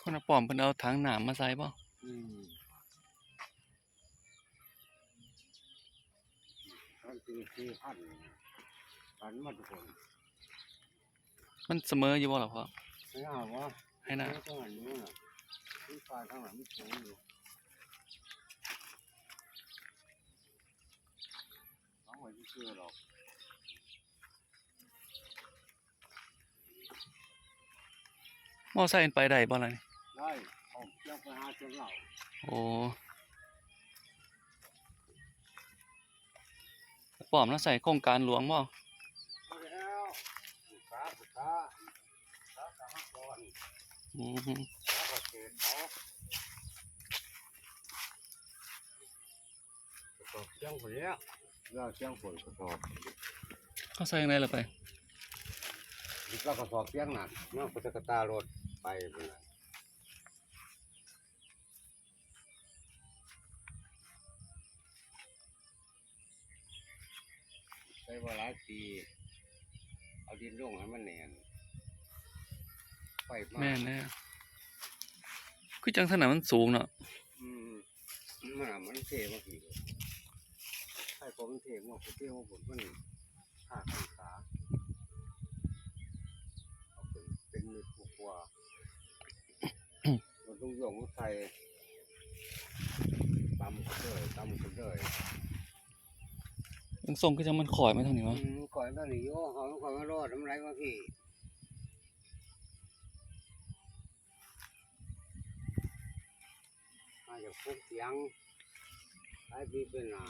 คนเอาป้อมเพิ่นเอาถังน้ำมาใส่บ่อืมพันสี่สี่พันพันหมาทุกคนมันเสมออยู่บ่ล่ะพ่อไม่เอาวะให้นะข้างหลังนู้นน่ะที่ปลายข้างหลังมันสูงอยู่เอาไว้ที่เชื่อหรอกมอไซค์มันไปได้บ่ล่ะนี่ได้ ออกเจ้าไปหาเจ้าเหล่าโอ้ป้อมแล้วใส่โครงการหลวงบ่เอาแล้วศึกษาศึกษาศึกษาสหกรณ์อืมแล้วก็เกษเขากระสอบเชียงฝนแล้วเราเชียงฝนกระสอบเขาใส่จังไดล่ะไปแล้วกระสอบเชียงหนักเนาะพุทธกตารถไปเป็นไร ช้เวลาปี เอาดินลงให้มันแน่นไปมาแม่นแน่คือจังถนนมันสูงเนาะอืมมันอะมันเทมากี่ใช่ผมนเทมาผมเทมาผมมันห้าพันขาเอาเป็นเป็นมือกว่าๆมันต้องโยงมันใส่ตำกันเลยตำกันเลย มันทรงคือจะมันข่อยมาทานี้อืวะมก่อยตอนนี้โย่หอมข่อนมารอดทำไรวะพี่มาจากพวกเสียงไอ้พี่เป็นหนา